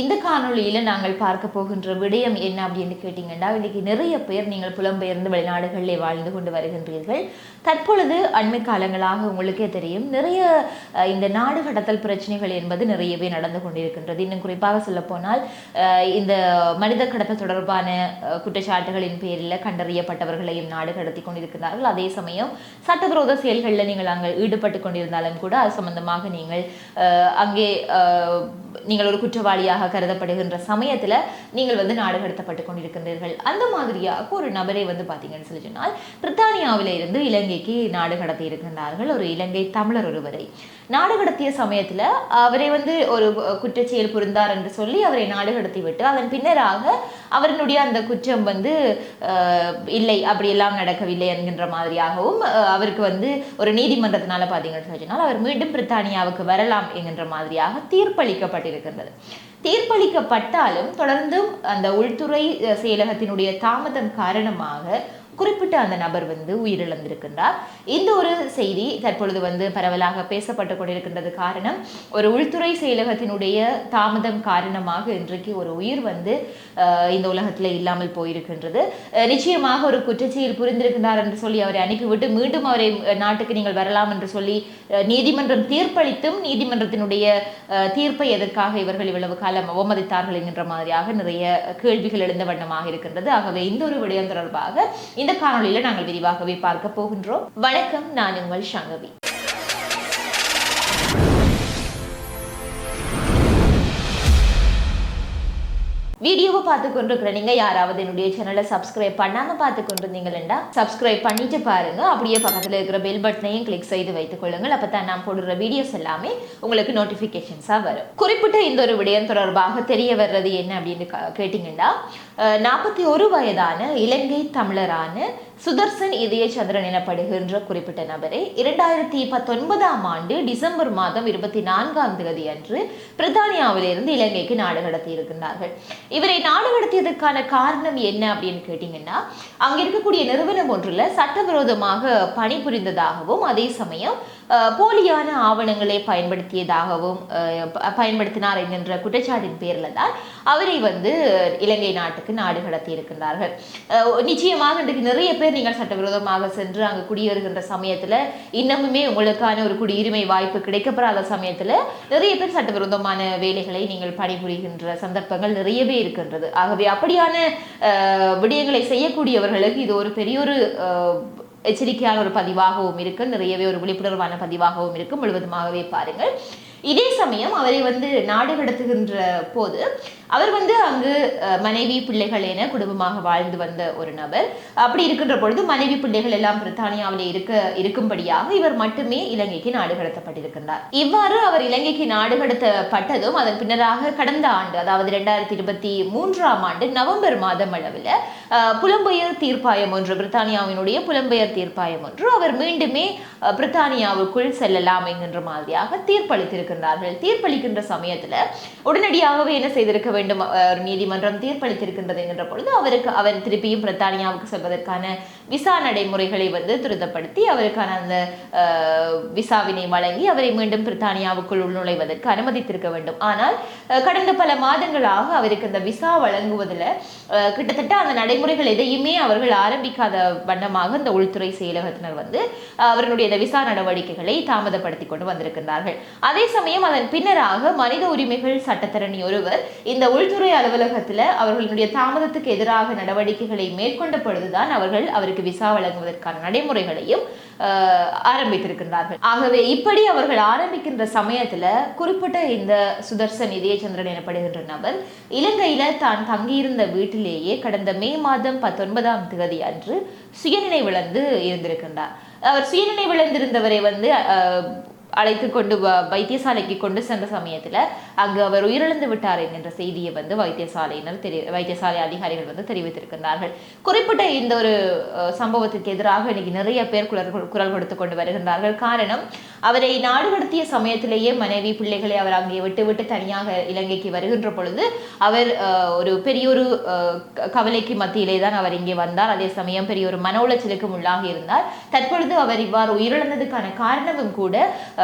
இந்த காணொளியில் நாங்கள் பார்க்க போகின்ற விடயம் என்ன அப்படின்னு கேட்டிங்கன்னா இன்றைக்கி நிறைய பேர் நீங்கள் புலம்பெயர்ந்து வெளிநாடுகளிலே வாழ்ந்து கொண்டு வருகின்றீர்கள். தற்பொழுது அண்மை காலங்களாக உங்களுக்கே தெரியும் நிறைய இந்த நாடு கடத்தல் பிரச்சனைகள் என்பது நிறையவே நடந்து கொண்டிருக்கின்றது. இன்னும் குறிப்பாக சொல்லப்போனால் இந்த மனித கடத்தல் தொடர்பான குற்றச்சாட்டுகளின் பேரில் கண்டறியப்பட்டவர்களையும் நாடு கடத்தி கொண்டிருக்கிறார்கள். அதே சமயம் சட்டவிரோத செயல்களில் நீங்கள் அங்கே ஈடுபட்டு கொண்டிருந்தாலும் கூட அது சம்பந்தமாக நீங்கள் அங்கே நீங்கள் ஒரு குற்றவாளியாக கருதப்படுகின்ற சமயத்தில் நீங்கள் வந்து நாடு கடத்தப்பட்டு கொண்டிருக்கின்றீர்கள். அந்த மாதிரியாக ஒரு நபரை வந்து பார்த்தீங்கன்னு சொல்லி சொன்னால் பிரித்தானியாவில இருந்து இலங்கைக்கு நாடு கடத்தி இருக்கின்றார்கள் ஒரு இலங்கை தமிழர் ஒருவரை. நாடு கடத்திய சமயத்தில் அவரை வந்து ஒரு குற்றச்செயல் புரிந்தார் என்று சொல்லி அவரை நாடு கடத்தி விட்டு அதன் பின்னராக அவரினுடைய அந்த குற்றம் வந்து அஹ், இல்லை அப்படியெல்லாம் நடக்கவில்லை என்கின்ற மாதிரியாகவும் அஹ், அவருக்கு வந்து ஒரு நீதிமன்றத்தினால பார்த்தீங்கன்னு சொன்னால் அவர் மீண்டும் பிரித்தானியாவுக்கு வரலாம் என்கின்ற மாதிரியாக தீர்ப்பளிக்கப்பட்டிருக்கின்றது. தீர்ப்பளிக்கப்பட்டாலும் தொடர்ந்தும் அந்த உள்துறை செயலகத்தினுடைய தாமதம் காரணமாக குறிப்பிட்ட அந்த நபர் வந்து உயிரிழந்திருக்கின்றார். இந்த ஒரு செய்தி தற்பொழுது வந்து பரவலாக பேசப்பட்டு கொண்டிருக்கின்றது காரணம் ஒரு உள்துறை செயலகத்தினுடைய தாமதம் காரணமாக இன்றைக்கு ஒரு உயிர் வந்து இந்த உலகத்தில் இல்லாமல் போயிருக்கின்றது. நிச்சயமாக ஒரு குற்றச்செயல் புரிந்திருக்கின்றார் என்று சொல்லி அவரை அனுப்பிவிட்டு மீண்டும் அவரை நாட்டுக்கு நீங்கள் வரலாம் என்று சொல்லி நீதிமன்றம் தீர்ப்பளித்தும் நீதிமன்றத்தினுடைய தீர்ப்பை எதற்காக இவர்கள் இவ்வளவு காலம் அவமதித்தார்கள் என்கின்ற மாதிரியாக நிறைய கேள்விகள் எழுந்த வண்ணமாக இருக்கின்றது. ஆகவே இந்த ஒரு விடயம் தொடர்பாக இந்த காணொளியில நாங்கள் விரிவாகவே பார்க்க போகின்றோம். வணக்கம் நான் உங்கள் சங்கவி வீடியோவை பார்த்து கொண்டிருக்கிற நீங்க யாராவது என்னுடைய சேனலை சப்ஸ்கிரைப் பண்ணாம பார்த்து கொண்டிருந்தீங்களா சப்ஸ்கிரைப் பண்ணிட்டு பாருங்க. அப்படியே பக்கத்தில் இருக்கிற பெல் பட்டனையும் கிளிக் செய்து வைத்துக் கொள்ளுங்கள். அப்பதான் நான் போடுற வீடியோஸ் எல்லாமே உங்களுக்கு நோட்டிபிகேஷன்ஸா வரும். குறிப்பிட்ட இந்த ஒரு விடயம் தொடர்பாக தெரிய வர்றது என்ன அப்படின்னு கா- கேட்டீங்கன்னா நாற்பத்தி ஒரு வயதான இலங்கை தமிழரான சுதர்சன் இதயச்சந்திரன் எனப்படுகின்ற குறிப்பிட்ட நபரை இரண்டாயிரத்தி பத்தொன்பதாம் ஆண்டு டிசம்பர் மாதம் இருபத்தி நான்காம் தேதி அன்று பிரித்தானியாவிலிருந்து இலங்கைக்கு நாடு கடத்தி இருக்கின்றார்கள். இவரை நாடு கடத்தியதற்கான காரணம் என்ன அப்படின்னு கேட்டீங்கன்னா அங்கிருக்கக்கூடிய நிறுவனம் ஒன்றுல சட்டவிரோதமாக பணிபுரிந்ததாகவும் அதே சமயம் போலியான ஆவணங்களை பயன்படுத்தியதாகவும் ப- பயன்படுத்தினார் என்கின்ற குற்றச்சாட்டின் பேரில் தான் அவரை வந்து இலங்கை நாட்டுக்கு நாடு கடத்தி இருக்கின்றார்கள். நிச்சயமாக இன்றைக்கு நிறைய பேர் நீங்கள் சட்டவிரோதமாக சென்று அங்கு குடியேறுகின்ற சமயத்தில் இன்னமுமே உங்களுக்கான ஒரு குடியுரிமை வாய்ப்பு கிடைக்கப்படாத சமயத்தில் நிறைய பேர் சட்டவிரோதமான வேலைகளை நீங்கள் பணிபுரிகின்ற சந்தர்ப்பங்கள் நிறையவே இருக்கின்றது. ஆகவே அப்படியான விடயங்களை செய்யக்கூடியவர்களுக்கு இது ஒரு பெரிய ஒரு எச்சரிக்கையான ஒரு பதிவாகவும் இருக்கு. நிறையவே ஒரு விழிப்புணர்வான பதிவாகவும் இருக்கு. முழுவதுமாகவே பாருங்கள். இதே சமயம் அவரை வந்து நாடு கடத்துகின்ற போது அவர் வந்து அங்கு மனைவி பிள்ளைகள் என குடும்பமாக வாழ்ந்து வந்த ஒரு நபர். அப்படி இருக்கின்ற பொழுது மனைவி பிள்ளைகள் எல்லாம் பிரித்தானியாவில் இருக்க இருக்கும்படியாக இவர் மட்டுமே இலங்கைக்கு நாடு கடத்தப்பட்டிருக்கின்றார். இவ்வாறு அவர் இலங்கைக்கு நாடு கடத்தப்பட்டதும் அதன் பின்னராக கடந்த ஆண்டு அதாவது இரண்டாயிரத்தி இருபத்தி மூன்றாம் ஆண்டு நவம்பர் மாதம் அளவில் புலம்பெயர் தீர்ப்பாயம் ஒன்று பிரித்தானியாவினுடைய புலம்பெயர் தீர்ப்பாயம் ஒன்று அவர் மீண்டுமே பிரித்தானியாவுக்குள் செல்லலாம் என்கின்ற மாதிரியாக தீர்ப்பளித்திருக்கிறார் தீர்ப்பளித்திருக்கின்றார்கள் தீர்ப்பளிக்கின்ற சமயத்தில் உடனடியாகவே என்ன செய்திருக்க வேண்டும்? ஒரு நீதிமன்றம் தீர்ப்பளித்திருக்கின்றது என்கின்ற பொழுது அவருக்கு அவர் திருப்பியும் பிரித்தானியாவுக்கு செல்வதற்கான விசா நடைமுறைகளை வந்து துரிதப்படுத்தி அவருக்கான அந்த விசாவினை வழங்கி அவரை மீண்டும் பிரித்தானியாவுக்குள் உள்நுழைவதற்கு அனுமதித்திருக்க வேண்டும். ஆனால் கடந்த பல மாதங்களாக அவருக்கு அந்த விசா வழங்குவதில் கிட்டத்தட்ட அந்த நடைமுறைகள் எதையுமே அவர்கள் ஆரம்பிக்காத வண்ணமாக இந்த உள்துறை செயலகத்தினர் வந்து அவர்களுடைய விசா நடவடிக்கைகளை தாமதப்படுத்தி கொண்டு வந்திருக்கின்றார்கள். அதே சமயம் சமயம் அதன் பின்னராக மனித உரிமைகள் சட்டத்தரணி ஒருவர் இந்த உள்துறை அலுவலகத்தில் அவர்களுடைய தாமதத்துக்கு எதிராக நடவடிக்கைகளை மேற்கொண்ட பொழுதுதான் அவர்கள் அவருக்கு விசா வழங்குவதற்கான நடைமுறைகளையும் ஆரம்பித்திருக்கின்றார்கள். ஆகவே இப்படி அவர்கள் ஆரம்பிக்கின்ற சமயத்தில் குறிப்பிட்ட இந்த சுதர்சன் இதயச்சந்திரன் எனப்படுகின்ற நபர் இலங்கையில தான் தங்கியிருந்த வீட்டிலேயே கடந்த மே மாதம் பத்தொன்பதாம் தேதி அன்று சுயநினைவிழந்து இருந்திருக்கின்றார். அவர் சுயநினைவிழந்திருந்தவரை வந்து அழைத்து கொண்டு வ- வைத்தியசாலைக்கு கொண்டு சென்ற சமயத்துல அங்கு அவர் உயிரிழந்து விட்டார் என்கின்ற செய்தியை வந்து வைத்தியசாலையினர் தெரி வைத்தியசாலை அதிகாரிகள் வந்து தெரிவித்திருக்கின்றார்கள். குறிப்பிட்ட இந்த ஒரு சம்பவத்திற்கு எதிராக இன்னைக்கு நிறைய பேர் குரல் குரல் கொடுத்து கொண்டு வருகின்றார்கள். காரணம் அவரை நாடு கடத்திய சமயத்திலேயே மனைவி பிள்ளைகளை அவர் அங்கே விட்டு விட்டு தனியாக இலங்கைக்கு வருகின்ற பொழுது அவர் ஒரு பெரிய ஒரு அஹ், க- கவலைக்கு மத்தியிலே தான் அவர் இங்கே வந்தார். அதே சமயம் பெரிய ஒரு மன உளைச்சலுக்கும் உள்ளாகி இருந்தார். தற்பொழுது அவர் இவ்வாறு உயிரிழந்ததுக்கான காரணமும் கூட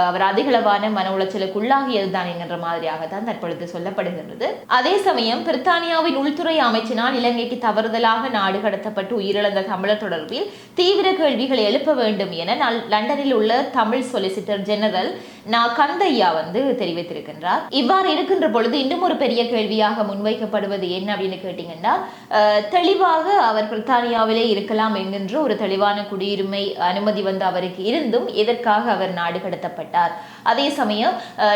அவர் அதிகளவான மன உளைச்சலுக்கு உள்ளாகியது தான் என்கின்ற மாதிரியாக தான் தற்பொழுது சொல்லப்படுகின்றது. அதே சமயம் பிரித்தானியாவின் உள்துறை அமைச்சினால் இலங்கைக்கு தவறுதலாக நாடு கடத்தப்பட்டு உயிரிழந்த தமிழர் தொடர்பில் தீவிர கேள்விகளை எழுப்ப வேண்டும் என லண்டனில் உள்ள தமிழ் சொலிசிட்டர் ஜெனரல் நா கந்தையா வந்து தெரிவித்திருக்கின்றார். இவ்வாறு இருக்கின்ற பொழுது இன்னும் ஒரு பெரிய கேள்வியாக முன்வைக்கப்படுவது என்ன அப்படின்னு கேட்டீங்கன்னா தெளிவாக அவர் பிரித்தானியாவிலே இருக்கலாம் என்கின்ற ஒரு தெளிவான குடியுரிமை அனுமதி வந்து அவருக்கு இருந்தும் எதற்காக அவர் நாடு கடத்தப்பட்டார் அதே சமயம்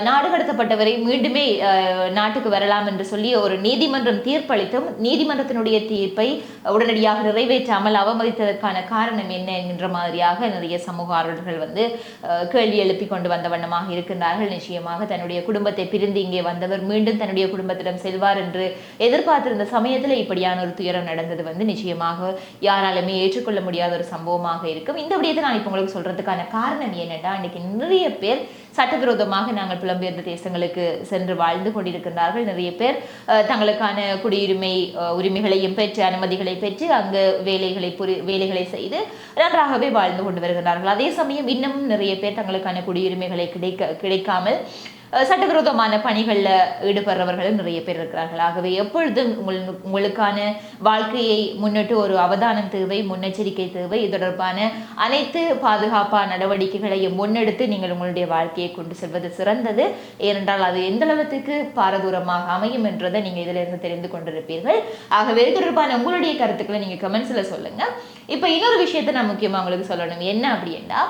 நாடு கடத்தப்பட்டவரை மீண்டுமே நாட்டுக்கு வரலாம் என்று சொல்லி ஒரு நீதிமன்றம் தீர்ப்பளித்தும் நீதிமன்றத்தினுடைய தீர்ப்பை உடனடியாக நிறைவேற்றாமல் அவமதித்ததற்கான காரணம் என்ன என்கின்ற மாதிரியாக நிறைய சமூக ஆர்வலர்கள் வந்து கேள்வி எழுப்பி கொண்டு வந்த வண்ணமாக இருக்கின்றார்கள். நிச்சயமாக தன்னுடைய குடும்பத்தை பிரிந்து இங்கே வந்தவர் மீண்டும் தன்னுடைய குடும்பத்திடம் செல்வார் என்று எதிர்பார்த்திருந்த சமயத்தில் இப்படியான ஒரு துயரம் நடந்தது வந்து நிச்சயமாக யாராலுமே ஏற்றுக்கொள்ள முடியாத ஒரு சம்பவமாக இருக்கும். இந்த விடயத்தை நான் இப்போ உங்களுக்கு சொல்றதுக்கான காரணம் என்னென்னா இன்னைக்கு நிறைய பேர் சட்டவிரோதமாக நாங்கள் புலம்பெயர்ந்த தேசங்களுக்கு சென்று வாழ்ந்து கொண்டிருக்கின்றார்கள். நிறைய பேர் அஹ், தங்களுக்கான குடியுரிமை உரிமைகளையும் பெற்று அனுமதிகளை பெற்று அங்கு வேலைகளை புரி வேலைகளை செய்து நன்றாகவே வாழ்ந்து கொண்டு வருகிறார்கள் அதே சமயம் இன்னமும் நிறைய பேர் தங்களுக்கான குடியுரிமைகளை கிடைக்க கிடைக்காமல் சட்டவிரோதமான பணிகளில் ஈடுபடுறவர்களும் நிறைய பேர் இருக்கிறார்கள். ஆகவே எப்பொழுதும் உங்களுக்கான வாழ்க்கையை முன்னிட்டு ஒரு அவதானம் தேவை முன்னெச்சரிக்கை தேவை. இது தொடர்பான அனைத்து பாதுகாப்பான நடவடிக்கைகளையும் முன்னெடுத்து நீங்கள் உங்களுடைய வாழ்க்கையை கொண்டு செல்வது சிறந்தது. ஏனென்றால் அது எந்த அளவுக்கு பாரதூரமாக அமையும் என்றதை நீங்கள் இதிலிருந்து தெரிந்து கொண்டிருப்பீர்கள். ஆகவே இது தொடர்பான உங்களுடைய கருத்துக்களை நீங்கள் கமெண்ட்ஸில் சொல்லுங்கள் இப்போ இன்னொரு விஷயத்தை நான் முக்கியமாக உங்களுக்கு சொல்லணும். என்ன அப்படின்னா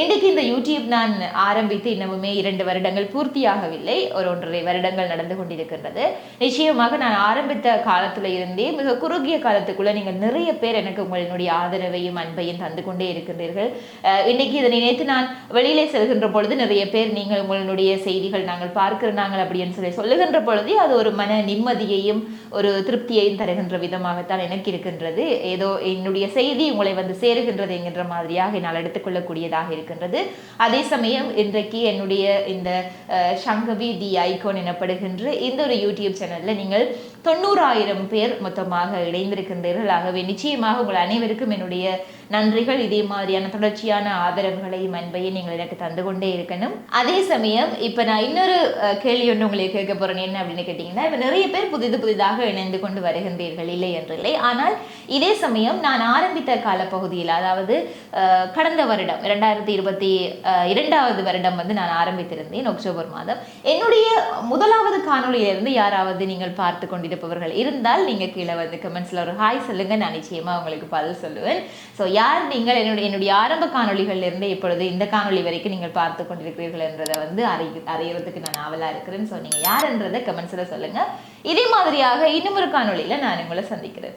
இன்றைக்கு இந்த யூடியூப் நான் ஆரம்பித்து இன்னமுமே இரண்டு வருடங்கள் பூர்த்தியாகவில்லை. ஒரு ஒன்றரை வருடங்கள் நடந்து கொண்டிருக்கின்றது நிச்சயமாக நான் ஆரம்பித்த காலத்தில் இருந்தே மிக குறுகிய காலத்துக்குள்ளே நீங்கள் நிறைய பேர் எனக்கு உங்களுடைய ஆதரவையும் அன்பையும் தந்து கொண்டே இருக்கின்றீர்கள். இன்றைக்கு இதனை இதை நினைத்து நான் வெளியிலே செல்கின்ற பொழுது நிறைய பேர் நீங்கள் உங்களுடைய செய்திகள் நாங்கள் பார்க்கிற நாங்கள் அப்படின்னு சொல்லி சொல்லுகின்ற பொழுதே அது ஒரு மன நிம்மதியையும் ஒரு திருப்தியையும் தருகின்ற விதமாகத்தான் எனக்கு இருக்கின்றது. ஏதோ என்னுடைய செய்தி உங்களை வந்து சேருகின்றது என்கின்ற மாதிரியாக என்னால் எடுத்துக்கொள்ளக்கூடியதாக இருக்கின்றது அதே சமயம் இன்றைக்கு என்னுடைய இந்த சங்கவி தி ஐகோன் எனப்படுகின்ற இந்த ஒரு யூடியூப் சேனல்ல நீங்கள் தொண்ணூறாயிரம் பேர் மொத்தமாக இணைந்திருக்கின்றீர்கள். ஆகவே நிச்சயமாக உங்கள் அனைவருக்கும் என்னுடைய நன்றிகள். இதே மாதிரியான தொடர்ச்சியான ஆதரவுகளையும் அன்பையும் நீங்கள் எனக்கு தந்து கொண்டே இருக்கணும். அதே சமயம் இப்ப நான் இன்னொரு கேள்வி ஒன்று உங்களுக்கு கேட்க போறேன். என்ன அப்படின்னு கேட்டீங்கன்னா இப்ப நிறைய பேர் புதிது புதிதாக இணைந்து கொண்டு வருகின்றீர்கள். இல்லை என்றில்லை ஆனால் இதே சமயம் நான் ஆரம்பித்த காலப்பகுதியில் அதாவது கடந்த வருடம் இரண்டாயிரத்தி இருபத்தி அஹ், இரண்டாவது வருடம் வந்து நான் ஆரம்பித்திருந்தேன் அக்டோபர் மாதம். என்னுடைய முதலாவது காணொளியிலிருந்து யாராவது நீங்கள் பார்த்து கொண்டிருப்பவர்கள் இருந்தால் நீங்க கீழே வந்து கமெண்ட்ஸ்ல ஒரு ஹாய் சொல்லுங்க. நான் நிச்சயமா உங்களுக்கு பதில் சொல்லுவேன். ஸோ யார் நீங்கள்? என்னுடைய என்னுடைய ஆரம்ப காணொலிகள்லேருந்து இப்பொழுது இந்த காணொளி வரைக்கும் நீங்கள் பார்த்து கொண்டிருக்கிறீர்கள் என்றதை வந்து அறி அறியறதுக்கு நான் ஆவலா இருக்கிறேன். ஸோ நீங்கள் யார் என்றதை கமெண்ட்ஸ்ல சொல்லுங்க. இதே மாதிரியாக இன்னும் ஒரு காணொளியில நான் உங்களை சந்திக்கிறேன்.